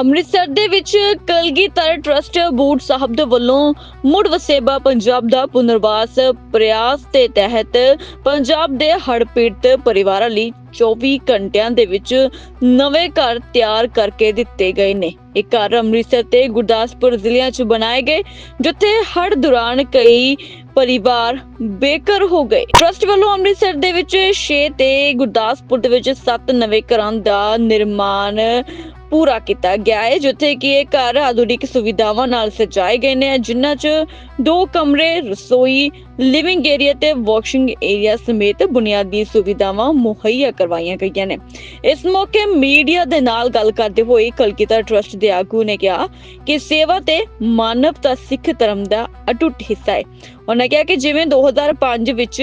ਅੰਮ੍ਰਿਤਸਰ ਦੇ ਵਿੱਚ Kalgidhar trust board ਸਾਹਿਬ ਦੇ ਵੱਲੋਂ ਮੁੜ ਵਸੇਬਾ ਪੰਜਾਬ ਦਾ ਪੁਨਰਵਾਸ ਪ੍ਰਯਾਸ ਦੇ ਤਹਿਤ ਪੰਜਾਬ ਦੇ ਹੜ੍ਹ ਪੀੜਤ ਪਰਿਵਾਰਾਂ ਲਈ 24 ਘੰਟਿਆਂ ਦੇ ਵਿੱਚ ਨਵੇਂ ਘਰ ਤਿਆਰ ਕਰਕੇ ਦਿੱਤੇ ਗਏ ਨੇ। ਇਹ ਘਰ ਅੰਮ੍ਰਿਤਸਰ ਤੇ ਗੁਰਦਾਸਪੁਰ ਜ਼ਿਲ੍ਹਿਆਂ 'ਚ ਬਣਾਏ ਗਏ, ਜਿੱਥੇ ਹੜ੍ਹ ਦੌਰਾਨ ਕਈ ਪਰਿਵਾਰ ਬੇਘਰ ਹੋ ਗਏ। ਟਰੱਸਟ ਵੱਲੋਂ ਅੰਮ੍ਰਿਤਸਰ ਦੇ ਵਿੱਚ 6 ਤੇ ਗੁਰਦਾਸਪੁਰ ਦੇ ਵਿੱਚ 7 ਨਵੇਂ ਘਰਾਂ ਦਾ ਨਿਰਮਾਣ ਪੂਰਾ ਕੀਤਾ ਗਿਆ ਹੈ, ਜਿੱਥੇ ਕਿ ਇਹ ਘਰ ਆਧੁਨਿਕ ਸੁਵਿਧਾਵਾਂ ਨਾਲ ਸਜਾਏ ਗਏ ਨੇ, ਜਿਨ੍ਹਾਂ 'ਚ ਦੋ ਕਮਰੇ, ਰਸੋਈ ਲਿਵਿੰਗ ਏਰੀਆ ਤੇ ਵਾਸ਼ਿੰਗ ਏਰੀਆ ਸਮੇਤ ਬੁਨਿਆਦੀ ਸੁਵਿਧਾਵਾਂ ਮੁਹੱਈਆ ਕਰਵਾਈਆਂ ਗਈਆਂ ਨੇ। ਇਸ ਮੌਕੇ ਮੀਡੀਆ ਦੇ ਨਾਲ ਗੱਲ ਕਰਦੇ ਹੋਏ ਕਲਕੀਤਾ ਟਰੱਸਟ ਦੇ ਆਗੂ ਨੇ ਕਿਹਾ ਕਿ ਸੇਵਾ ਤੇ ਮਾਨਵਤਾ ਸਿੱਖ ਧਰਮ ਦਾ ਅਟੁੱਟ ਹਿੱਸਾ ਹੈ। ਉਹਨਾਂ ਕਿਹਾ ਕਿ ਜਿਵੇਂ 2005 ਵਿੱਚ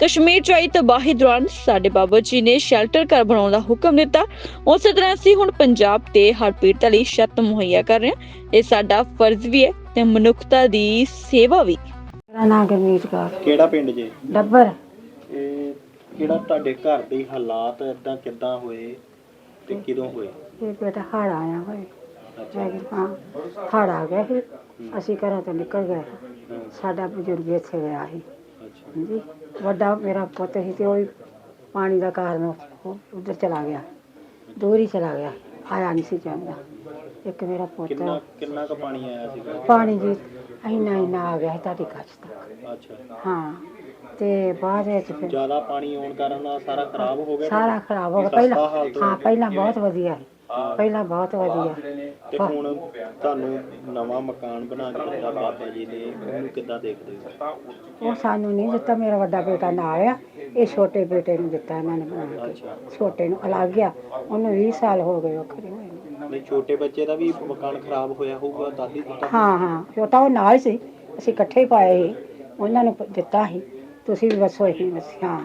ਕਸ਼ਮੀਰ ਚ ਆਈ ਤਬਾਹੀ ਦੌਰਾਨ ਸਾਡੇ ਬਾਬਾ ਜੀ ਨੇ ਸ਼ੈਲਟਰ ਘਰ ਬਣਾਉਣ ਦਾ ਹੁਕਮ ਦਿੱਤਾ, ਉਸੇ ਤਰ੍ਹਾਂ ਅਸੀਂ ਹੁਣ ਪੰਜਾਬ ਤੇ ਹੜ੍ਹ ਪੀੜਤਾਂ ਲਈ ਛੱਤ ਮੁਹੱਈਆ ਕਰ ਰਹੇ ਹਾਂ। ਇਹ ਸਾਡਾ ਫਰਜ਼ ਵੀ ਹੈ ਤੇ ਮਨੁੱਖਤਾ ਦੀ ਸੇਵਾ ਵੀ। ਮੇਰਾ ਨਾਮ ਗੁਰਮੀਤ ਕੌਰ। ਕਿਹੜਾ ਪਿੰਡ ਜੇ? ਡੱਬਰ। ਇਹ ਕਿਹੜਾ ਤੁਹਾਡੇ ਘਰ ਦੇ ਹਾਲਾਤ ਇਦਾਂ ਕਿੱਦਾਂ ਹੋਏ ਤੇ ਕਿਦੋਂ ਹੋਏ? ਇਹ ਬੇਟਾ ਹੜ ਆਇਆ ਹੋਏ ਅੱਛਾ। ਹੈਗੀ ਹਾਂ ਹੜ ਆ ਗਿਆ ਸੀ। ਅਸੀਂ ਘਰਾਂ ਤੋਂ ਨਿਕਲ ਗਏ ਸਾਡਾ ਬਜ਼ੁਰਗ ਇੱਥੇ ਗਿਆ ਸੀ। ਅੱਛਾ। ਹਾਂਜੀ। ਵੱਡਾ ਮੇਰਾ ਪੁੱਤ ਸੀ ਤੇ ਉਹ ਵੀ ਪਾਣੀ ਦਾ ਕਾਰਨ ਉਹ ਉੱਧਰ ਚਲਾ ਗਿਆ। ਦੂਰ ਹੀ ਚਲਾ ਗਿਆ। ਆਇਆ ਨਹੀਂ ਸੀ ਜਾਂਦਾ। ਇੱਕ ਮੇਰਾ ਪੁੱਤ ਕਿੰਨਾ ਕਿੰਨਾ ਕੁ ਪਾਣੀ ਆਇਆ ਸੀਗਾ? ਪਾਣੀ ਜੀ ਇੰਨਾ ਇੰਨਾ ਆ ਗਿਆ ਸੀ ਤੁਹਾਡੀ ਕੱਚ ਤੱਕ। ਅੱਛਾ। ਹਾਂ ਤੇ ਬਾਅਦ ਵਿੱਚ ਫਿਰ ਜ਼ਿਆਦਾ ਪਾਣੀ ਆਉਣ ਕਾਰਨ ਸਾਰਾ ਖਰਾਬ ਹੋ ਗਿਆ? ਸਾਰਾ ਖਰਾਬ ਹੋ ਗਿਆ। ਪਹਿਲਾਂ ਹੋ। ਪਹਿਲਾਂ ਬਹੁਤ ਵਧੀਆ ਸੀ। ਪਹਿਲਾਂ ਬਹੁਤ ਵਧੀਆ ਤੇ ਹੁਣ ਤੁਹਾਨੂੰ ਨਵਾਂ ਮਕਾਨ ਬਣਾ ਕੇ ਦਿੱਤਾ ਬਾਬਾ ਜੀ ਨੇ ਉਹਨੂੰ ਕਿੱਦਾਂ ਦੇਖਦੇ ਹੋ? ਉਹ ਸਾਨੂੰ ਨਹੀਂ ਦਿੱਤਾ ਮੇਰਾ ਵੱਡਾ ਬੇਟਾ ਨਾਲ ਆ। ਇਹ ਛੋਟੇ ਬੇਟੇ ਨੂੰ ਦਿੱਤਾ ਇਹਨਾਂ ਨੇ ਬਣਾ ਕੇ। ਛੋਟੇ ਨੂੰ ਅਲੱਗ ਗਿਆ ਉਹਨੂੰ 20 ਸਾਲ ਹੋ ਗਏ ਵੱਖਰੇ ਹੋਏ ਨੂੰ। ਨਹੀਂ ਛੋਟੇ ਬੱਚੇ ਦਾ ਵੀ ਮਕਾਨ ਖਰਾਬ ਹੋਇਆ ਹੋਊਗਾ ਦਾਦੀ ਦਿੱਤਾ ਹਾਂ ਹਾਂ। ਛੋਟਾ ਉਹ ਨਾਲ ਸੀ। ਅਸੀਂ ਇਕੱਠੇ ਹੀ ਪਾਏ ਸੀ। ਉਹਨਾਂ ਨੂੰ ਪ- ਦਿੱਤਾ ਸੀ। ਤੁਸੀਂ ਵੀ ਬਸ ਹਾਂ।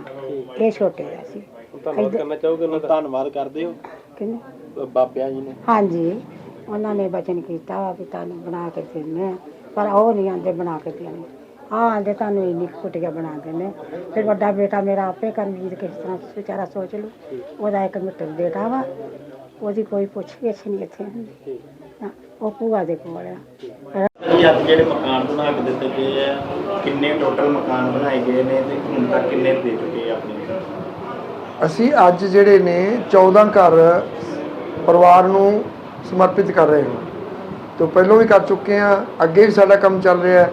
ਇਹ ਛੋਟੇ ਆ ਸੀ ਧੰਨਵਾਦ ਕਰਨਾ ਚਾਹੋਗੇ ਉਹਨਾਂ ਦਾ? ਧੰਨਵਾਦ ਕਰਦੇ ਹੋ। ਕਿੰਨੇ? ਬਾਬਿਆਂ ਜੀ ਨੂੰ। ਹਾਂਜੀ ਉਹਨਾਂ ਨੇ ਬਚਨ ਕੀਤਾ ਵਾ ਵੀ ਤੁਹਾਨੂੰ ਬਣਾ ਕੇ ਆ ਪਰ ਉਹ ਨਹੀਂ ਆਂਦੇ ਬਣਾ ਕੇ ਦੇਣੇ। ਆ ਆਂਦੇ ਤੁਹਾਨੂੰ ਇੰਨੀ ਕੁ ਕੁਟੀਆ ਬਣਾ ਦਿੰਦੇ ਫਿਰ ਵੱਡਾ ਬੇਟਾ ਮੇਰਾ ਆਪੇ ਕਰਮਜੀਤ ਕਿਸ ਤਰ੍ਹਾਂ ਵਿਚਾਰਾ ਸੋਚ ਲਓ ਉਹਦਾ ਇੱਕ ਮਿੱਟਰ ਬੇਟਾ ਵਾ ਉਹਦੀ ਕੋਈ ਪੁੱਛ ਗਿੱਛ ਨਹੀਂ ਇੱਥੇ। ਹੁੰਦੀ ਨਾ, ਉਹ ਭੂਆ ਦੇ ਕੋਲ ਆ। ਜੀ ਅੱਜ ਜਿਹੜੇ ਮਕਾਨ ਬਣਾ ਕੇ ਦਿੱਤੇ ਗਏ ਆ ਕਿੰਨੇ ਟੋਟਲ ਮਕਾਨ ਬਣਾਏ ਗਏ ਨੇ ਤੇ ਹੁਣ ਤੱਕ ਕਿੰਨੇ ਦੇ ਚੁੱਕੇ ਆ ਆਪਣੀ? ਅਸੀਂ ਅੱਜ ਜਿਹੜੇ ਨੇ 14 ਘਰ ਪਰਿਵਾਰ ਨੂੰ ਸਮਰਪਿਤ ਕਰ ਰਹੇ ਹਾਂ। ਤੋਂ ਪਹਿਲਾਂ ਵੀ ਕਰ ਚੁੱਕੇ ਹਾਂ, ਅੱਗੇ ਵੀ ਸਾਡਾ ਕੰਮ ਚੱਲ ਰਿਹਾ ਹੈ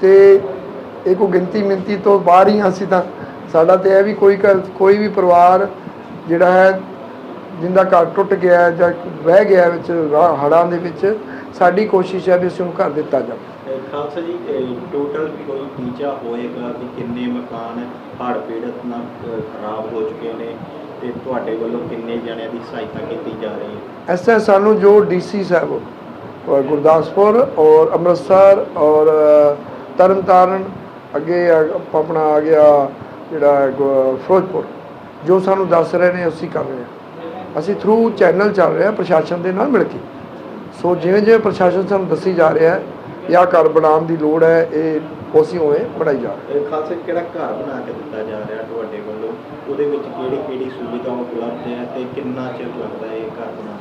ਤੇ ਇਹ ਕੋਈ ਗਿਣਤੀ ਮਿੰਤੀ ਤੋਂ ਬਾਹਰ ਹੀ ਹਾਂ ਅਸੀਂ ਤਾਂ। ਸਾਡਾ ਤੇ ਇਹ ਵੀ ਕੋਈ ਘਰ- ਕੋਈ ਵੀ ਪਰਿਵਾਰ ਜਿਹੜਾ ਹੈ, ਜਿੰਦਾ ਘਰ ਟੁੱਟ ਗਿਆ ਜਾਂ ਰਹਿ ਗਿਆ ਵਿੱਚ, ਰਾ- ਹੜ੍ਹਾਂ ਦੇ ਵਿੱਚ, ਸਾਡੀ ਕੋਸ਼ਿਸ਼ ਹੈ ਵੀ ਅਸੀਂ ਉਹਨੂੰ ਘਰ ਦਿੱਤਾ ਜਾਵੇ। ਖਾਲਸਾ ਜੀ ਟੋਟਲ ਕੋਈ ਟੀਚਾ ਹੋਏਗਾ ਕਿ ਕਿੰਨੇ ਮਕਾਨ, ਹੜ੍ਹ ਪੀੜਤ ਨਾਲ ਖਰਾਬ ਹੋ ਚੁੱਕੇ ਨੇ? ਤੇ ਤੁਹਾਡੇ ਵੱਲੋਂ ਕਿੰਨੇ ਜਣਿਆਂ ਦੀ ਸਹਾਇਤਾ ਕੀਤੀ ਜਾ ਰਹੀ ਹੈ? ऐसा ਸਾਨੂੰ ਜੋ ਡੀਸੀ ਸਾਹਿਬ ਔਰ ਗੁਰਦਾਸਪੁਰ ਔਰ ਅੰਮ੍ਰਿਤਸਰ ਔਰ ਤਰਨਤਾਰਨ, ਅੱਗੇ ਆਪਣਾ ਆ ਗਿਆ ਜਿਹੜਾ ਫਿਰੋਜ਼ਪੁਰ, ਜੋ ਸਾਨੂੰ ਦੱਸ ਰਹੇ ਨੇ ਅਸੀਂ ਕਰ ਰਹੇ ਹਾਂ। ਅਸੀਂ ਥਰੂ ਚੈਨਲ ਚੱਲ ਰਹੇ ਹਾਂ ਪ੍ਰਸ਼ਾਸਨ ਦੇ ਨਾਲ ਮਿਲ ਕੇ। ਸੋ ਜਿਵੇਂ ਜਿਵੇਂ ਪ੍ਰਸ਼ਾਸਨ ਸਾਨੂੰ ਦੱਸੀ ਜਾ ਰਿਹਾ ਹੈ ਜਾਂ ਘਰ ਬਣਾਉਣ ਦੀ ਲੋੜ ਹੈ ਇਹ ਅਸੀਂ ਉਵੇਂ ਬਣਾਈ ਜਾ ਰਹੇ ਇਹ ਖਾਲਸਾ ਕਿਹੜਾ ਘਰ ਬਣਾ ਕੇ ਦਿੱਤਾ ਜਾ ਰਿਹਾ ਤੁਹਾਡੇ ਵੱਲੋਂ? ਉਹਦੇ ਵਿੱਚ ਕਿਹੜੀ ਕਿਹੜੀ ਸੁਵਿਧਾ ਉਪਲਬਧ ਹੈ ਤੇ ਕਿੰਨਾ ਚਿਰ ਲੱਗਦਾ ਹੈ ਇਹ ਘਰ ਬਣਾਉਣ?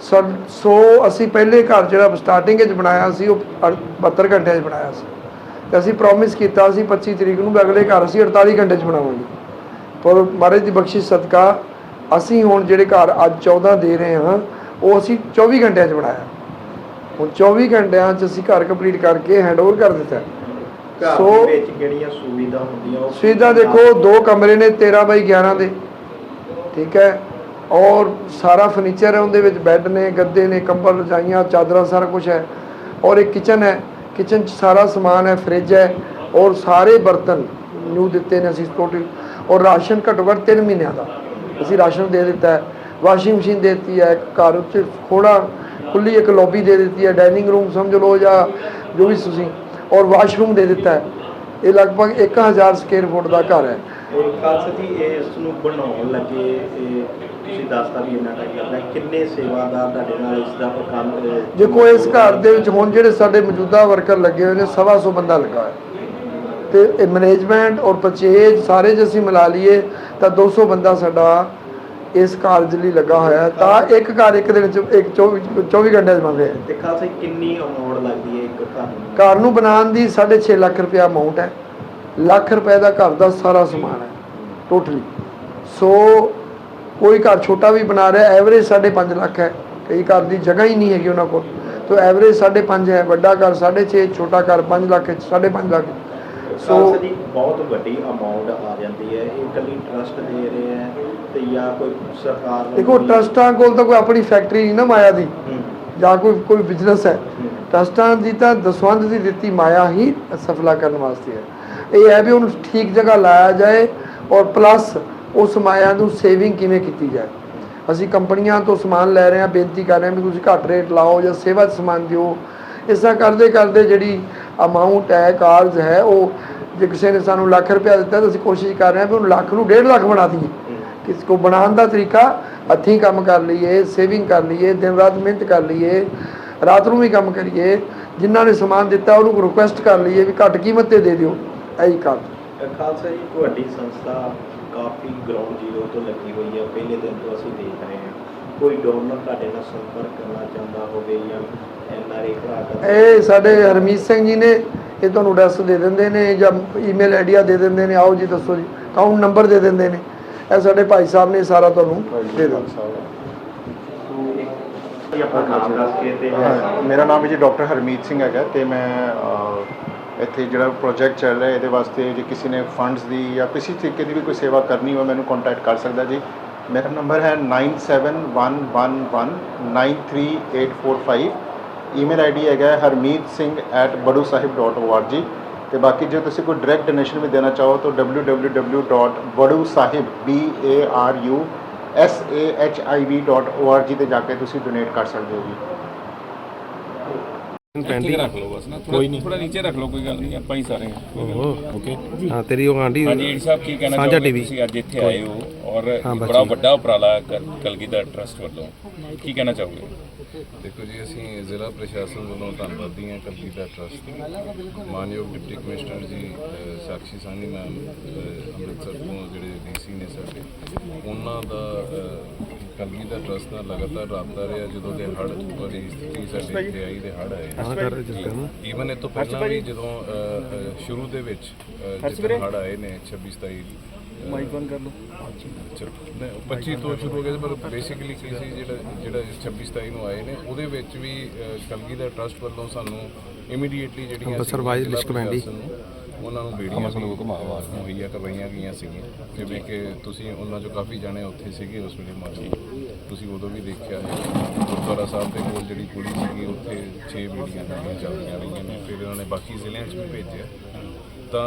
ਸਰ ਸੋ ਅਸੀਂ ਪਹਿਲੇ ਘਰ ਜਿਹੜਾ ਸਟਾਰਟਿੰਗ ਵਿੱਚ ਬਣਾਇਆ ਸੀ ਉਹ ਅੜ- 72 ਘੰਟਿਆਂ 'ਚ ਬਣਾਇਆ ਸੀ। ਤੇ ਅਸੀਂ ਪ੍ਰੋਮਿਸ ਕੀਤਾ ਸੀ 25 ਤਰੀਕ ਨੂੰ ਵੀ ਅਗਲੇ ਘਰ ਅਸੀਂ 48 ਘੰਟੇ 'ਚ ਬਣਾਵਾਂਗੇ। ਪਰ ਮਹਾਰਾਜ ਦੀ ਬਖਸ਼ਿਸ਼ ਸਦਕਾ ਅਸੀਂ ਹੁਣ ਜਿਹੜੇ ਘਰ ਅੱਜ 14 ਦੇ ਰਹੇ ਹਾਂ ਉਹ ਅਸੀਂ 24 ਘੰਟਿਆਂ 'ਚ ਬਣਾਇਆ। ਹੁਣ 24 ਘੰਟਿਆਂ 'ਚ ਅਸੀਂ ਘਰ ਕੰਪਲੀਟ ਕਰਕੇ ਹੈਂਡਓਵਰ ਕਰ ਦਿੱਤਾ। ਘਰ ਸੋ- ਦੇ ਵਿੱਚ ਕਿਹੜੀਆਂ ਸੁਵਿਧਾ ਹੁੰਦੀਆਂ? ਉਹ ਸੁਵਿਧਾ ਦੇਖੋ ਦੋ ਕਮਰੇ ਨੇ 13 ਬਾਈ 11 ਦੇ। ਠੀਕ ਹੈ? ਔਰ ਸਾਰਾ ਫਰਨੀਚਰ ਹੈ ਉਹਦੇ ਵਿੱਚ ਬੈੱਡ ਨੇ ਗੱਦੇ ਨੇ ਕੰਬਲ ਰਜਾਈਆਂ ਚਾਦਰਾਂ ਸਾਰਾ ਕੁਝ ਹੈ। ਔਰ ਇੱਕ ਕਿਚਨ ਹੈ। ਕਿਚਨ 'ਚ ਸਾਰਾ ਸਮਾਨ ਹੈ ਫ੍ਰਿਜ ਹੈ। ਔਰ ਸਾਰੇ ਬਰਤਨ ਨੂੰ ਦਿੱਤੇ ਨੇ ਅਸੀਂ ਟੋਟਲ ਔਰ ਰਾਸ਼ਨ ਘੱਟੋ ਘੱਟ 3 ਮਹੀਨਿਆਂ ਦਾ। ਅਸੀਂ ਰਾਸ਼ਨ ਦੇ ਦਿੱਤਾ ਹੈ। ਵਾਸ਼ਿੰਗ ਮਸ਼ੀਨ ਦੇ ਦਿੱਤੀ ਹੈ। ਘਰ ਉੱਤੇ ਖੋੜਾ ਖੁੱਲੀ ਇੱਕ ਲੌਬੀ ਦੇ ਦਿੱਤੀ ਹੈ ਡਾਈਨਿੰਗ ਰੂਮ ਸਮਝ ਲਓ ਜਾਂ ਜੋ ਵੀ ਤੁਸੀਂ ਔਰ ਵਾਸ਼ਰੂਮ ਦੇ ਦਿੱਤਾ ਹੈ। ਇਹ ਲਗਭਗ 1000 ਸਕੁਅਰ ਫੁੱਟ ਦਾ ਘਰ ਹੈ। ਇਹ ਖਾਲਸਾ ਜੀ ਇਹ ਇਸ ਨੂੰ ਬਣਾਉਣ ਲੱਗੇ ਇਹ ਤੁਸੀਂ ਦੱਸਤਾ ਵੀ ਇੰਨਾ ਟਾਈਮ ਲੱਗਦਾ ਹੈ। ਕਿੰਨੇ ਸੇਵਾਦਾਰ ਤੁਹਾਡੇ ਨਾਲ ਇਸ ਦਾ ਕੰਮ ਦੇਖੋ ਇਸ ਘਰ ਦੇ ਵਿੱਚ ਹੁਣ ਜਿਹੜੇ ਸਾਡੇ ਮੌਜੂਦਾ ਵਰਕਰ ਲੱਗੇ ਹੋਏ ਨੇ ਸਵਾ ਸੌ ਬੰਦਾ ਲੱਗਾ ਹੋਇਆ। ਤੇ ਇਹ ਮੈਨੇਜਮੈਂਟ ਔਰ ਪਰਚੇਜ ਸਾਰੇ ਜੇ ਅਸੀਂ ਮਿਲਾ ਲਈਏ ਤਾਂ 200 ਬੰਦਾ ਸਾਡਾ ਇਸ ਕਾਰਜ ਲਈ ਲੱਗਾ ਹੋਇਆ ਹੈ ਤਾਂ ਇੱਕ ਘਰ ਇੱਕ ਦਿਨ ਚ ਇੱਕ 24 24 ਘੰਟੇ ਚ ਬਣ ਰਿਹਾ ਹੈ। ਤੇ ਖਾਲਸਾ ਜੀ ਕਿੰਨੀ ਅਮਾਉਂਟ ਲੱਗਦੀ ਹੈ ਇੱਕ ਘਰ ਨੂੰ? ਘਰ ਨੂੰ ਬਣਾਉਣ ਦੀ 6.5 ਲੱਖ ਰੁਪਇਆ ਅਮਾਉਂਟ ਹੈ। ਲੱਖ ਰੁਪਏ ਦਾ ਘਰ ਦਾ ਸਾਰਾ ਸਮਾਨ ਹੈ ਟੋਟਲੀ ਸੋ ਕੋਈ ਘਰ ਛੋਟਾ ਵੀ ਬਣਾ ਰਿਹਾ ਐਵਰੇਜ 5.5 ਲੱਖ ਹੈ। ਕਈ ਘਰ ਦੀ ਜਗ੍ਹਾ ਹੀ ਨਹੀਂ ਹੈਗੀ ਉਹਨਾਂ ਕੋਲ। ਤੋ ਐਵਰੇਜ 5.5 ਹੈ ਵੱਡਾ ਘਰ 6.5 ਛੋਟਾ ਘਰ 5 ਲੱਖ 5.5 ਲੱਖ। ਸੋ ਜੀ ਬਹੁਤ ਵੱਡੀ ਅਮਾਉਂਟ ਆ ਜਾਂਦੀ ਹੈ ਇਹ ਇਕੱਲੀ ਟਰਸਟ ਦੇ ਰਹੇ ਹੈ ਤੇ ਜਾਂ ਕੋਈ ਸਰਕਾਰ ਵੱਲੋਂ ਦੇਖੋ ਟਰਸਟਾਂ ਕੋਲ ਤਾਂ ਕੋਈ ਆਪਣੀ ਫੈਕਟਰੀ ਨਹੀਂ ਨਾ ਮਾਇਆ ਦੀ। ਜਾਂ ਕੋਈ ਕੋਈ ਬਿਜ਼ਨਸ ਹੈ। ਟਰਸਟਾਂ ਦੀ ਤਾਂ ਦਸਵੰਧ ਦੀ ਦਿੱਤੀ ਮਾਇਆ ਹੀ ਸਫਲਾ ਕਰਨ ਵਾਸਤੇ ਹੈ। ਇਹ ਹੈ ਵੀ ਉਹਨੂੰ ਠੀਕ ਜਗ੍ਹਾ ਲਾਇਆ ਜਾਏ ਔਰ ਪਲੱਸ ਉਸ ਮਾਇਆ ਨੂੰ ਸੇਵਿੰਗ ਕਿਵੇਂ ਕੀਤੀ ਜਾਏ। ਅਸੀਂ ਕੰਪਨੀਆਂ ਤੋਂ ਸਮਾਨ ਲੈ ਰਹੇ ਹਾਂ ਬੇਨਤੀ ਕਰ ਰਹੇ ਹਾਂ ਵੀ ਤੁਸੀਂ ਘੱਟ ਰੇਟ ਲਾਓ ਜਾਂ ਸੇਵਾ ਸਮਾਨ ਦਿਓ। ਇਸ ਤਰ੍ਹਾਂ ਕਰਦੇ ਕਰਦੇ ਜਿਹੜੀ ਅਮਾਉਂਟ ਹੈ ਕਾਰਜ ਹੈ ਉਹ ਜੇ ਕਿਸੇ ਨੇ ਸਾਨੂੰ ਲੱਖ ਰੁਪਇਆ ਦਿੱਤਾ ਤਾਂ ਅਸੀਂ ਕੋਸ਼ਿਸ਼ ਕਰ ਰਹੇ ਹਾਂ ਵੀ ਉਹਨੂੰ ਲੱਖ ਨੂੰ ਡੇਢ ਲੱਖ ਬਣਾ ਦਈਏ। ਕਿਸ ਕੋ ਬਣਾਉਣ ਦਾ ਤਰੀਕਾ ਹੱਥੀਂ ਕੰਮ ਕਰ ਲਈਏ ਸੇਵਿੰਗ ਕਰ ਲਈਏ ਦਿਨ ਰਾਤ ਮਿਹਨਤ ਕਰ ਲਈਏ ਰਾਤ ਨੂੰ ਵੀ ਕੰਮ ਕਰੀਏ ਜਿਨ੍ਹਾਂ ਨੇ ਸਮਾਨ ਦਿੱਤਾ ਉਹਨੂੰ ਰਿਕੁਐਸਟ ਕਰ ਲਈਏ ਵੀ ਘੱਟ ਕੀਮਤ ਤੇ ਦੇ ਦਿਓ। ਇਹੀ ਕੰਮ। ਖਾਲਸਾ ਜੀ ਤੁਹਾਡੀ ਸੰਸਥਾ ਕਾਫੀ ਗਰਾਊਂਡ ਜ਼ੀਰੋ ਤੋਂ ਲੱਗੀ ਹੋਈ ਹੈ। ਪਹਿਲੇ ਦਿਨ ਤੋਂ ਅਸੀਂ ਦੇਖ ਰਹੇ ਹਾਂ। ਕੋਈ ਡੋਨਰ ਤੁਹਾਡੇ ਨਾਲ ਸੰਪਰਕ ਕਰਨਾ ਚਾਹੁੰਦਾ ਹੋਵੇ ਜਾਂ ਐਨਆਰਏ ਭਰਾ ਦਾ ਇਹ ਸਾਡੇ ਹਰਮੀਤ ਸਿੰਘ ਜੀ ਨੇ ਇਹ ਤੁਹਾਨੂੰ ਐਡਰੈਸ ਦੇ ਦਿੰਦੇ ਨੇ ਜਾਂ ਈਮੇਲ ਆਈਡੀਆ ਦੇ ਦਿੰਦੇ ਨੇ। ਆਓ ਜੀ ਦੱਸੋ ਜੀ। ਅਕਾਊਂਟ ਨੰਬਰ ਦੇ ਦਿੰਦੇ ਨੇ। ਇਹ ਸਾਡੇ ਭਾਈ ਸਾਹਿਬ ਨੇ ਸਾਰਾ ਤੁਹਾਨੂੰ ਦੇ ਦਿੰਦੇ ਇਹ ਆਪਣਾ ਨਾਮ ਦੱਸ ਕੇ ਤੇ ਹਾਂ, ਮੇਰਾ ਨਾਮ ਹੈ ਜੀ ਡਾਕਟਰ ਹਰਮੀਤ ਸਿੰਘ ਹੈਗਾ ਤੇ ਮੈਂ ਇੱਥੇ ਜਿਹੜਾ ਪ੍ਰੋਜੈਕਟ ਚੱਲ ਰਿਹਾ ਇਹਦੇ ਵਾਸਤੇ ਜੇ ਕਿਸੇ ਨੇ ਫੰਡਸ ਦੀ ਜਾਂ ਕਿਸੇ ਤਰੀਕੇ ਦੀ ਵੀ ਕੋਈ ਸੇਵਾ ਕਰਨੀ ਹੋਵੇ ਮੈਨੂੰ ਕੰਟੈਕਟ ਕਰ ਸਕਦਾ ਜੀ। ਮੇਰਾ ਨੰਬਰ ਹੈ 9711193845 ਈਮੇਲ ਆਈਡੀ ਹੈਗਾ harmeetsingh@badusahib.org ਤੇ ਬਾਕੀ ਜੇ ਤੁਸੀਂ ਕੋਈ ਡਾਇਰੈਕਟ ਡੋਨੇਸ਼ਨ ਵੀ ਦੇਣਾ ਚਾਹੋ ਤਾਂ www.badusahib b a r u s a h i v.org ਤੇ ਜਾ ਕੇ ਤੁਸੀਂ ਡੋਨੇਟ ਕਰ ਸਕਦੇ ਹੋ ਜੀ। ਇੱਥੇ ਰੱਖ ਲਓ ਬਸ ਨਾ ਕੋਈ ਨਹੀਂ ਥੋੜਾ ਨੀਚੇ ਰੱਖ ਲਓ ਕੋਈ ਗੱਲ ਨਹੀਂ ਆਪਾਂ ਹੀ ਸਾਰੇ। ਓਕੇ। ਹਾਂ ਤੇਰੀ ਉਹ ਆਂਟੀ ਹਾਂਜੀ ਸਾਹਿਬ ਕੀ ਕਹਿਣਾ ਸਾਂਝਾ TV ਤੁਸੀਂ ਅੱਜ ਇੱਥੇ ਆਏ ਹੋ ਔਰ ਬੜਾ। ਵੱਡਾ ਉਪਰਾਲਾ ਕਲ- ਕਲਗੀਧਰ ਟਰਸਟ ਵੱਲੋਂ। ਕੀ ਕਹਿਣਾ ਚਾਹੋਗੇ? ਦੇਖੋ ਜੀ ਅਸੀਂ ਜ਼ਿਲ੍ਹਾ ਪ੍ਰਸ਼ਾਸਨ ਵੱਲੋਂ ਧੰਨਵਾਦੀ ਹਾਂ ਕਲਗੀਧਰ ਟਰਸਟ ਮਾਨਯੋਗ ਡਿਪਟੀ ਕਮਿਸ਼ਨਰ ਜੀ ਸਾਕਸ਼ੀ ਸਾਨੀ ਮੈਮ ਅੰਮ੍ਰਿਤਸਰ ਤੋਂ ਜਿਹੜੇ ਡੀਸੀ ਨੇ ਸਾਡੇ ਉਹਨਾਂ ਦਾ ਅਹ, ਕਲਗੀਧਰ ਟਰਸਟ ਨਾਲ ਲਗਾਤਾਰ ਰਾਬਤਾ ਰਿਹਾ ਜਦੋਂ ਦੇ ਹੜ੍ਹ ਵਾਲੀ ਸਥਿਤੀ ਸਾਡੇ ਇੱਥੇ ਆਈ ਦੇ ਹੜ੍ਹ ਆਏ। ਈਵਨ ਇਹ ਤੋਂ ਪਹਿਲਾਂ ਵੀ ਜਦੋਂ ਸ਼ੁਰੂ ਦੇ ਵਿੱਚ ਜਦੋਂ ਹੜ੍ਹ ਆਏ ਨੇ 26 27 ਮਾਈਕ ਬੰਦ ਕਰ ਲਓ। 25 ਤੋਂ ਸ਼ੁਰੂ ਹੋ ਗਿਆ ਪਰ ਬੇਸਿਕਲੀ ਕੀ ਸੀ ਜਿਹੜਾ ਜਿਹੜਾ 26 27 ਨੂੰ ਆਏ ਨੇ ਉਹਦੇ ਵਿੱਚ ਵੀ ਅਹ, ਕਲਗੀਧਰ ਟਰਸਟ ਵੱਲੋਂ ਸਾਨੂੰ ਇਮੀਡੀਏਟਲੀ ਜਿਹੜੀਆਂ ਅੰਮ੍ਰਿਤਸਰ ਸੀ ਵਾਈਜ਼ ਜ਼ਿਲ੍ਹਾ ਉਹਨਾਂ ਨੂੰ ਬੇੜੀਆਂ ਵੀ ਮੁਹੱਈਆ ਕਰਵਾਈਆਂ ਗਈਆਂ ਸੀਗੀਆਂ। ਜਿਵੇਂ ਕਿ ਤੁਸੀਂ ਉਹਨਾਂ ਚੋਂ ਕਾਫੀ ਜਾਣੇ ਉੱਥੇ ਸੀਗੇ ਉਸ ਵੇਲੇ ਮੌਜੂਦ ਤੁਸੀਂ ਉਦੋਂ ਵੀ ਦੇਖਿਆ ਹੈ। ਗੁਰਦੁਆਰਾ ਸਾਹਿਬ ਦੇ ਕੋਲ ਜਿਹੜੀ ਪੁਲੀ ਸੀਗੀ ਉੱਥੇ 6 ਬੇੜੀਆਂ ਜਿਹੜੀਆਂ ਚੱਲਦੀਆਂ ਰਹੀਆਂ ਨੇ ਫਿਰ ਉਹਨਾਂ ਨੇ ਬਾਕੀ ਜ਼ਿਲ੍ਹਿਆਂ 'ਚ ਵੀ ਭੇਜਿਆ। ਤਾਂ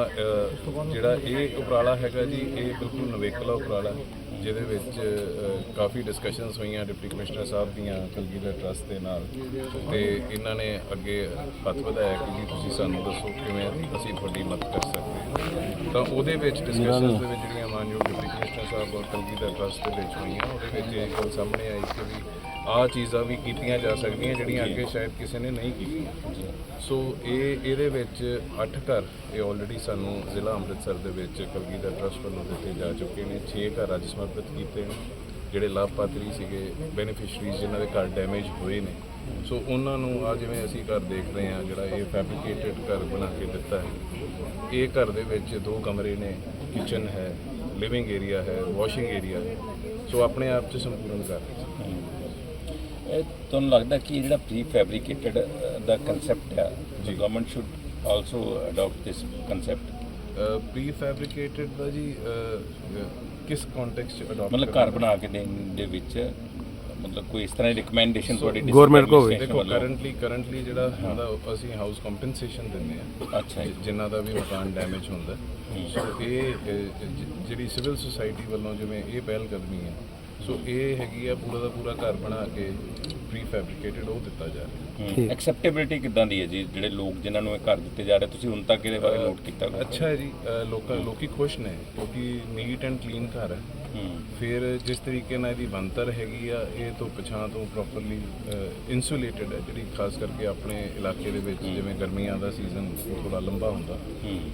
ਜਿਹੜਾ ਇਹ ਉਪਰਾਲਾ ਹੈਗਾ ਜੀ ਇਹ ਬਿਲਕੁਲ ਨਵੇਕਲਾ ਉਪਰਾਲਾ ਹੈ, ਜਿਹਦੇ ਵਿੱਚ ਕਾਫੀ ਡਿਸਕਸ਼ਨਸ ਹੋਈਆਂ ਡਿਪਟੀ ਕਮਿਸ਼ਨਰ ਸਾਹਿਬ ਦੀਆਂ ਕਲਗੀਧਰ ਟਰਸਟ ਦੇ ਨਾਲ। ਤੇ ਇਹਨਾਂ ਨੇ ਅੱਗੇ ਹੱਥ ਵਧਾਇਆ ਕਿ ਜੀ ਤੁਸੀਂ ਸਾਨੂੰ ਦੱਸੋ ਕਿਵੇਂ ਅਸੀਂ ਤੁਹਾਡੀ ਮਦਦ ਕਰ ਸਕਦੇ ਹਾਂ। ਤਾਂ ਉਹਦੇ ਵਿੱਚ ਡਿਸਕਸ਼ਨਸ ਦੇ ਵਿੱਚ ਜਿਹੜੀਆਂ ਮਾਨਯੋਗ ਡਿਪਟੀ ਕਮਿਸ਼ਨਰ ਸਾਹਿਬ ਔਰ ਕਲਗੀਧਰ ਟਰਸਟ ਦੇ ਵਿੱਚ ਹੋਈਆਂ, ਉਹਦੇ ਵਿੱਚ ਇਹ ਗੱਲ ਸਾਹਮਣੇ ਆਈ ਕਿ ਵੀ ਆਹ ਚੀਜ਼ਾਂ ਵੀ ਕੀਤੀਆਂ ਜਾ ਸਕਦੀਆਂ ਜਿਹੜੀਆਂ ਅੱਗੇ ਸ਼ਾਇਦ ਕਿਸੇ ਨੇ ਨਹੀਂ ਕੀਤੀਆਂ। ਸੋ ਇਹ, ਇਹਦੇ ਵਿੱਚ 8 ਘਰ ਇਹ ਆਲਰੇਡੀ ਸਾਨੂੰ ਜ਼ਿਲ੍ਹਾ ਅੰਮ੍ਰਿਤਸਰ ਦੇ ਵਿੱਚ ਕਲਗੀਧਰ ਟਰਸਟ ਵੱਲੋਂ ਦਿੱਤੇ ਜਾ ਚੁੱਕੇ ਨੇ। 6 ਘਰ ਅੱਜ ਸਮਰਪਿਤ ਕੀਤੇ ਨੇ, ਜਿਹੜੇ ਲਾਭਪਾਤਰੀ ਸੀਗੇ ਬੈਨੀਫੀਸ਼ੀਅਰੀਜ਼ ਜਿਨ੍ਹਾਂ ਦੇ ਘਰ ਡੈਮੇਜ ਹੋਏ ਨੇ। ਸੋ ਉਹਨਾਂ ਨੂੰ ਆ ਜਿਵੇਂ ਅਸੀਂ ਘਰ ਦੇਖ ਰਹੇ ਹਾਂ, ਜਿਹੜਾ ਇਹ ਫੈਬਰੀਕੇਟਡ ਘਰ ਬਣਾ ਕੇ ਦਿੱਤਾ ਹੈ, ਇਹ ਘਰ ਦੇ ਵਿੱਚ ਦੋ ਕਮਰੇ ਨੇ ਕਿਚਨ ਹੈ ਲਿਵਿੰਗ ਏਰੀਆ ਹੈ ਵਾਸ਼ਿੰਗ ਏਰੀਆ ਹੈ। ਸੋ ਆਪਣੇ ਆਪ 'ਚ ਸੰਪੂਰਨ ਘਰ ਹੈ। ਇਹ ਤੁਹਾਨੂੰ ਲੱਗਦਾ ਕਿ ਇਹ ਜਿਹੜਾ ਪ੍ਰੀ ਫੈਬਰੀਕੇਟਡ ਦਾ ਕਨਸੈਪਟ ਹੈ ਜੀ government should also adopt this concept prefabricated ਦਾ ਜੀ ਕਿਸ ਕੰਟੈਕਸਟ ਚ ਅਡਾਪਟ ਮਤਲਬ ਘਰ ਬਣਾ ਕੇ ਦੇਣ ਦੇ ਵਿੱਚ ਮਤਲਬ ਕੋਈ ਇਸ ਤਰ੍ਹਾਂ ਦੀ ਰਿਕਮੈਂਡੇਸ਼ਨ ਤੁਹਾਡੀ Government ਕੋਲ ਹੋਵੇ। ਦੇਖੋ? ਕਰੰਟਲੀ ਕਰੰਟਲੀ ਜਿਹੜਾ ਹੁੰਦਾ ਅਸੀਂ ਹਾਊਸ ਕੰਪਨਸੇਸ਼ਨ ਦਿੰਦੇ ਆ ਅੱਛਾ। ਜਿਨ੍ਹਾਂ ਦਾ ਵੀ ਮਕਾਨ ਡੈਮੇਜ ਹੁੰਦਾ ਸੋ ਇਹ ਜਿਹੜੀ ਸਿਵਲ ਸੁਸਾਇਟੀ ਵੱਲੋਂ ਜਿਵੇਂ ਇਹ ਪਹਿਲ ਕਦਮੀ ਹੈ ਸੋ ਇਹ ਹੈਗੀ ਆ ਪੂਰਾ ਦਾ ਪੂਰਾ ਘਰ ਬਣਾ ਕੇ ਪ੍ਰੀ ਫੈਬਰੀਕੇਟਡ ਉਹ ਦਿੱਤਾ ਜਾ ਰਿਹਾ। ਐਕਸੈਪਟੇਬਿਲਿਟੀ ਕਿੱਦਾਂ ਦੀ ਹੈ ਜੀ? ਜਿਹੜੇ ਲੋਕ ਜਿਨ੍ਹਾਂ ਨੂੰ ਇਹ ਘਰ ਦਿੱਤੇ ਜਾ ਰਹੇ ਤੁਸੀਂ ਹੁਣ ਤੱਕ ਇਹਦੇ ਬਾਰੇ ਨੋਟ ਕੀਤਾ ਹੋਊਗਾ? ਅੱਛਾ ਹੈ ਜੀ। ਅ, ਲੋਕਾਂ ਲੋਕੀ ਖੁਸ਼ ਨੇ ਕਿਉਂਕਿ ਨੀਟ ਐਂਡ ਕਲੀਨ ਘਰ ਹੂੰ। ਫਿਰ ਜਿਸ ਤਰੀਕੇ ਨਾਲ ਇਹਦੀ ਬਣਤਰ ਹੈਗੀ ਆ ਇਹ ਤੋਂ ਪਛਾਂ ਤੋਂ ਪ੍ਰੋਪਰਲੀ ਇਨਸੂਲੇਟਡ ਹੈ ਜਿਹੜੀ ਖਾਸ ਕਰਕੇ ਆਪਣੇ ਇਲਾਕੇ ਦੇ ਵਿੱਚ ਜਿਵੇਂ ਗਰਮੀਆਂ ਦਾ ਸੀਜ਼ਨ ਥੋੜਾ ਲੰਬਾ ਹੁੰਦਾ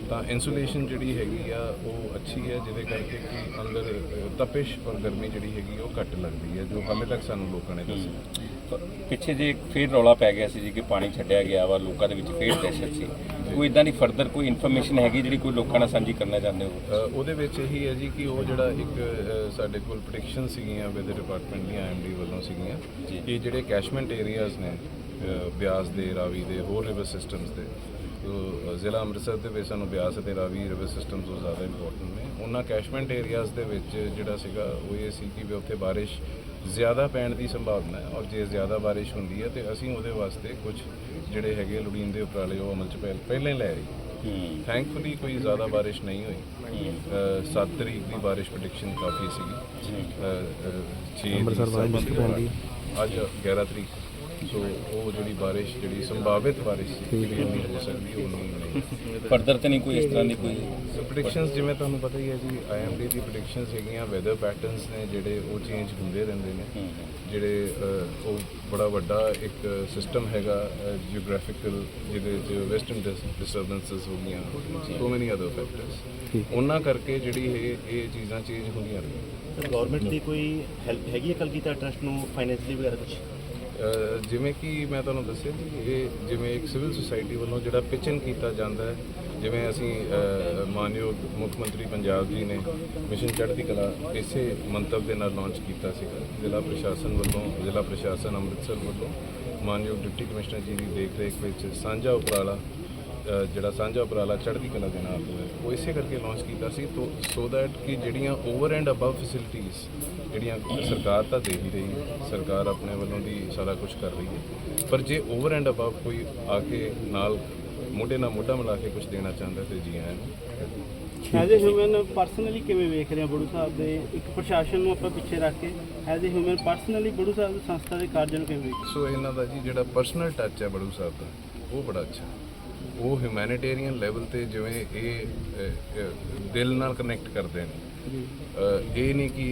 ਤਾਂ ਇਨਸੂਲੇਸ਼ਨ ਜਿਹੜੀ ਹੈਗੀ ਆ ਉਹ ਅੱਛੀ ਹੈ ਜਿਹਦੇ ਕਰਕੇ ਕਿ ਅੰਦਰ ਤਪਸ਼ ਔਰ ਗਰਮੀ ਜਿਹੜੀ ਹੈਗੀ ਉਹ ਘੱਟ ਲੱਗਦੀ ਹੈ ਜੋ ਹਾਲੇ ਤੱਕ ਸਾਨੂੰ ਲੋਕਾਂ ਨੇ ਦੱਸਿਆ। ਪਿੱਛੇ ਜੇ ਫੇਰ ਰੌਲਾ ਪੈ ਗਿਆ ਸੀ ਜੀ ਕਿ ਪਾਣੀ ਛੱਡਿਆ ਗਿਆ ਵਾ ਲੋਕਾਂ ਦੇ ਵਿੱਚ ਫੇਰ ਦਹਿਸ਼ਤ ਸੀ। ਕੋਈ ਇਦਾਂ ਦੀ ਫਰਦਰ ਕੋਈ ਇਨਫੋਰਮੇਸ਼ਨ ਹੈਗੀ ਜਿਹੜੀ ਕੋਈ ਲੋਕਾਂ ਨਾਲ ਸਾਂਝੀ ਕਰਨਾ ਚਾਹੁੰਦੇ ਹੋ? ਉਹਦੇ ਵਿੱਚ ਇਹੀ ਹੈ ਜੀ ਕਿ ਉਹ ਜਿਹੜਾ ਇੱਕ ਸਾਡੇ ਕੋਲ ਪ੍ਰੈਡਿਕਸ਼ਨ ਸੀਗੀਆਂ ਵਿਦ ਡਿਪਾਰਟਮੈਂਟ ਦੀਆਂ ਐਮਡੀ ਵੱਲੋਂ ਸੀਗੀਆਂ। ਕਿ ਜਿਹੜੇ ਕੈਸ਼ਮੈਂਟ ਏਰੀਆਜ਼ ਨੇ ਬਿਆਸ ਦੇ ਰਾਵੀ ਦੇ ਹੋਰ ਰਿਵਰ ਸਿਸਟਮਸ ਦੇ ਜ਼ਿਲ੍ਹਾ ਅੰਮ੍ਰਿਤਸਰ ਦੇ ਵਿੱਚ ਸਾਨੂੰ ਬਿਆਸ ਅਤੇ ਰਾਵੀ ਰਿਵਰ ਸਿਸਟਮ ਤੋਂ ਜ਼ਿਆਦਾ ਇੰਪੋਰਟੈਂਟ ਨੇ। ਉਹਨਾਂ ਕੈਸ਼ਮੈਂਟ ਏਰੀਆਜ਼ ਦੇ ਵਿੱਚ ਜਿਹੜਾ ਸੀਗਾ ਉਹ ਇਹ ਸੀ ਕਿ ਵੀ ਉੱਥੇ ਬਾਰਿਸ਼ ਜ਼ਿਆਦਾ ਪੈਣ ਦੀ ਸੰਭਾਵਨਾ ਹੈ ਔਰ ਜੇ ਜ਼ਿਆਦਾ ਬਾਰਿਸ਼ ਹੁੰਦੀ ਹੈ ਤੇ ਅਸੀਂ ਉਹਦੇ ਵਾਸਤੇ ਕੁਝ ਜਿਹੜੇ ਹੈਗੇ ਲੋੜੀਂਦੇ ਉਪਰਾਲੇ ਉਹ ਅਮਲ ਚ ਪਹਿਲ- ਪਹਿਲਾਂ ਹੀ ਲੈ ਆਈ ਹੂੰ। ਥੈਂਕਫੁਲੀ ਕੋਈ ਜ਼ਿਆਦਾ ਬਾਰਿਸ਼ ਨਹੀਂ ਹੋਈ। 7 ਤਰੀਕ ਦੀ ਬਾਰਿਸ਼ ਪ੍ਰੈਡਿਕਸ਼ਨ ਕਾਫੀ ਸੀਗੀ। ਅੰਮ੍ਰਿਤਸਰ ਬਾਰੇ ਲਿਸਟ ਪੈਂਦੀ ਅੱਜ 11 ਤਰੀਕ। ਸੋ ਉਹ ਜਿਹੜੀ ਬਾਰਿਸ਼ ਜਿਹੜੀ ਸੰਭਾਵਿਤ ਬਾਰਿਸ਼ ਸੀ ਜਿਹੜੀ ਨਹੀਂ ਹੋ ਸਕਦੀ ਉਹ ਨਹੀਂ। ਹੋਣੀ ਫਰਦਰ ਤੇ ਨਹੀਂ ਕੋਈ ਇਸ ਤਰ੍ਹਾਂ ਦੀ ਕੋਈ ਪ੍ਰੈਡਿਕਸ਼ਨਸ ਜਿਵੇਂ ਤੁਹਾਨੂੰ ਪਤਾ ਹੀ ਹੈ ਜੀ ਆਈਐਮਡੀ ਦੀ ਪ੍ਰੈਡਿਕਸ਼ਨਸ ਹੈਗੀਆਂ ਵੈਦਰ ਪੈਟਰਨਸ ਨੇ ਜਿਹੜੇ ਉਹ ਚੇਂਜ ਹੁੰਦੇ ਰਹਿੰਦੇ ਨੇ। ਜਿਹੜੇ ਉਹ ਬੜਾ ਵੱਡਾ ਇੱਕ ਸਿਸਟਮ ਹੈਗਾ ਜੀਓਗ੍ਰਾਫਿਕਲ ਜਿਹਦੇ ਚ ਵੈਸਟਰਨ ਡਿਸਟਰਬੈਂਸਸ ਹੋ ਗਈਆਂ ਸੋ ਮੈਨੀ ਅਦਰ ਫੈਕਟਰਸ ਉਹਨਾਂ ਕਰਕੇ ਜਿਹੜੀ ਇਹ ਇਹ ਚੀਜ਼ਾਂ ਚੇਂਜ ਹੁੰਦੀਆਂ ਰਹੀਆਂ। ਗਵਰਨਮੈਂਟ ਦੀ ਕੋਈ ਹੈਲਪ ਹੈਗੀ ਹੈ ਕਲਗੀਧਰ ਟਰਸਟ ਨੂੰ ਫਾਈਨੈਂਸ਼ਲੀ ਵਗੈਰਾ ਕੁਝ ਜਿਵੇਂ ਕਿ ਮੈਂ ਤੁਹਾਨੂੰ ਦੱਸਿਆ ਕਿ ਇਹ ਜਿਵੇਂ ਇੱਕ ਸਿਵਲ ਸੁਸਾਇਟੀ ਵੱਲੋਂ ਜਿਹੜਾ ਪਿਚਨ ਕੀਤਾ ਜਾਂਦਾ ਹੈ, ਜਿਵੇਂ ਅਸੀਂ ਮਾਨਯੋਗ ਮੁੱਖ ਮੰਤਰੀ ਪੰਜਾਬ ਜੀ ਨੇ ਮਿਸ਼ਨ ਚੜ੍ਹਦੀ ਕਲਾ ਇਸੇ ਮੰਤਵ ਦੇ ਨਾਲ ਲਾਂਚ ਕੀਤਾ ਸੀਗਾ। ਜ਼ਿਲ੍ਹਾ ਪ੍ਰਸ਼ਾਸਨ ਵੱਲੋਂ, ਜ਼ਿਲ੍ਹਾ ਪ੍ਰਸ਼ਾਸਨ ਅੰਮ੍ਰਿਤਸਰ ਵੱਲੋਂ ਮਾਨਯੋਗ ਡਿਪਟੀ ਕਮਿਸ਼ਨਰ ਜੀ ਦੀ ਦੇਖ ਰੇਖ ਵਿੱਚ ਸਾਂਝਾ ਉਪਰਾਲਾ ਜਿਹੜਾ ਸਾਂਝਾ ਉਪਰਾਲਾ ਚੜ੍ਹਦੀ ਕਲਾ ਦੇ ਨਾਲ ਹੋਇਆ ਉਹ ਇਸੇ ਕਰਕੇ ਲਾਂਚ ਕੀਤਾ ਸੀ ਤੋ ਸੋ ਦੈਟ ਕਿ ਜਿਹੜੀਆਂ ਓਵਰ ਐਂਡ ਅਬਵ ਫੈਸਿਲਿਟੀਆਂ ਜਿਹੜੀਆਂ ਸਰਕਾਰ ਤਾਂ ਦੇ ਹੀ ਰਹੀ ਹੈ ਸਰਕਾਰ ਆਪਣੇ ਵੱਲੋਂ ਦੀ ਸਾਰਾ ਕੁਝ ਕਰ ਰਹੀ ਹੈ। ਪਰ ਜੇ ਓਵਰ ਐਂਡ ਅਬਵ ਕੋਈ ਆ ਕੇ ਨਾਲ ਮੋਢੇ ਨਾਲ ਮੋਢਾ ਮਿਲਾ ਕੇ ਕੁਝ ਦੇਣਾ ਚਾਹੁੰਦਾ ਤੇ ਜੀ ਆਇਆਂ ਐਜ਼ ਅ ਹਿਊਮਨ ਪਰਸਨਲੀ ਕਿਵੇਂ ਵੇਖ ਰਹੇ ਬੜੂ ਸਾਹਿਬ ਦੇ? ਇੱਕ ਪ੍ਰਸ਼ਾਸਨ ਨੂੰ ਆਪਾਂ ਪਿੱਛੇ ਰੱਖ ਕੇ as a human personally Baru Sahib ਦੀ ਸੰਸਥਾ ਦੇ ਕਾਰਜਾਂ ਨੂੰ ਕਿਵੇਂ ਵੇਖ ਸੋ ਇਹਨਾਂ ਦਾ ਜੀ ਜਿਹੜਾ ਪਰਸਨਲ ਟੱਚ ਹੈ ਬੜੂ ਸਾਹਿਬ ਦਾ ਉਹ ਬੜਾ ਅੱਛਾ ਉਹ ਹਿਊਮੈਨਿਟੇਰੀਅਨ ਲੈਵਲ ਤੇ ਜਿਵੇਂ ਇਹ ਦਿਲ ਨਾਲ ਕਨੈਕਟ ਕਰਦੇ ਨੇ। ਇਹ ਨਹੀਂ ਕਿ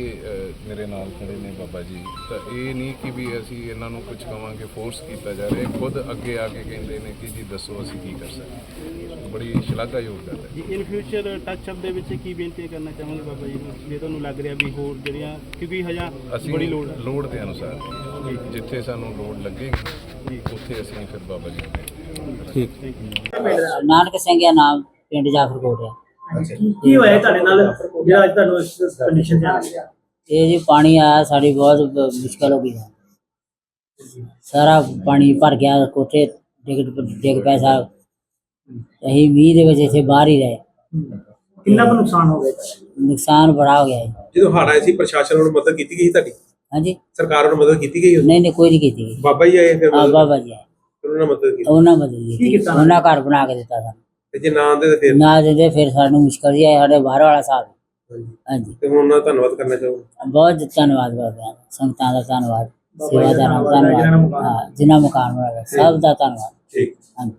ਮੇਰੇ ਨਾਲ ਖੜੇ ਨੇ ਬਾਬਾ ਜੀ। ਤਾਂ ਇਹ ਨਹੀਂ ਕਿ ਵੀ ਅਸੀਂ ਇਹਨਾਂ ਨੂੰ ਕੁਝ ਕਵਾਂਗੇ ਫੋਰਸ ਕੀਤਾ ਜਾ ਰਿਹਾ। ਖੁਦ ਅੱਗੇ ਆ ਕੇ ਕਹਿੰਦੇ ਨੇ ਕਿ ਜੀ ਦੱਸੋ ਅਸੀਂ ਕੀ ਕਰ ਸਕਦੇ। ਬੜੀ ਸ਼ਲਾਘਾਯੋਗ ਗੱਲ ਹੈ। ਜੀ ਇਨ ਫਿਊਚਰ ਟੱਚ ਅਪ ਦੇ ਵਿੱਚ ਕੀ ਬੇਨਤੀ ਕਰਨਾ ਚਾਹਾਂਗੇ ਬਾਬਾ ਜੀ ਨੂੰ? ਜੇ ਤੁਹਾਨੂੰ ਲੱਗ ਰਿਹਾ ਵੀ ਹੋਰ ਜਿਹੜੀਆਂ ਕਿਉਂਕਿ ਹਜਾ ਬੜੀ ਲੋੜ ਲੋੜ ਦੇ ਅਨੁਸਾਰ ਜਿੱਥੇ ਸਾਨੂੰ ਲੋੜ ਲੱਗੇਗੀ ਉੱਥੇ ਅਸੀਂ ਫਿਰ ਬਾਬਾ ਜੀ ਨੂੰ ਨਾਨਕ ਸਿੰਘ ਦਾ ਨਾਮ ਪਿੰਡ ਜਾਫਰਕੋਟ ਹੈ। ਕੀ ਹੋਇਆ ਤੁਹਾਡੇ ਨਾਲ? ਜਿਹੜਾ ਅੱਜ ਤੁਹਾਨੂੰ ਇਸ ਕੰਡੀਸ਼ਨ ਤੇ ਆ ਗਿਆ ਇਹ ਜੀ ਪਾਣੀ ਆਇਆ ਸਾਡੀ ਬਹੁਤ ਮੁਸ਼ਕਲ ਹੋ ਗਈ ਹੈ। ਸਾਰਾ ਪਾਣੀ ਭਰ ਗਿਆ ਕੋਠੇ ਡਿੱਗ ਡਿੱਗ ਪਿਆ ਸਾਹਿਬ ਅਸੀਂ ਮੀਂਹ ਦੇ ਵਿੱਚ ਇੱਥੇ ਬਾਹਰ ਹੀ ਰਹੇ। ਕਿੰਨਾ ਕੁ ਨੁਕਸਾਨ ਹੋ ਗਿਆ? ਨੁਕਸਾਨ ਬੜਾ ਹੋ ਗਿਆ ਹੈ ਜਦੋਂ ਹੜ੍ਹ ਆਏ ਸੀ ਪ੍ਰਸ਼ਾਸਨ ਵੱਲੋਂ ਮਦਦ ਕੀਤੀ ਗਈ ਸੀ ਤੁਹਾਡੀ? ਹਾਂਜੀ। ਸਰਕਾਰ ਵੱਲੋਂ ਮਦਦ ਕੀਤੀ ਗਈ ਨਹੀਂ ਨਹੀਂ ਕੋਈ ਨਹੀਂ ਕੀਤੀ ਗਈ। ਬਾਬਾ ਜੀ ਆਏ ਫਿਰ? ਮਦਦ- ਬਾਬਾ ਜੀ ਆਏ। ਫਿਰ ਉਹਨਾਂ ਨੇ ਮਦਦ ਕੀਤੀ? ਉਹਨਾਂ ਮਦਦ ਕੀਤੀ। ਉਹਨਾਂ ਘਰ ਬਣਾ ਕੇ ਦਿੱਤਾ ਸਾਨੂੰ। ਤੇ ਜੇ ਨਾ ਆਉਂਦੇ ਤਾਂ ਫਿਰ? ਨਾ ਦਿੰਦੇ ਫਿਰ ਸਾਨੂੰ ਮੁਸ਼ਕਲ ਹੀ ਸਾਡੇ ਬਾਹਰ ਵਾਲਾ ਸਾਹਿਬ। ਹਾਂਜੀ। ਤੇ ਹੁਣ ਉਹਨਾਂ ਦਾ ਧੰਨਵਾਦ ਕਰਨਾ ਚਾਹੂੰਗਾ ਬਹੁਤ ਧੰਨਵਾਦ ਕਰਦੇ ਹਾਂ ਸੰਗਤਾਂ ਦਾ ਧੰਨਵਾਦ ਸੇਵਾਦਾਰਾਂ ਦਾ ਧੰਨਵਾਦ ਹਾਂ ਜਿਨ੍ਹਾਂ ਮਕਾਨ ਬਣਾਇਆ ਸਭ ਦਾ ਧੰਨਵਾਦ। ਠੀਕ। ਹਾਂਜੀ।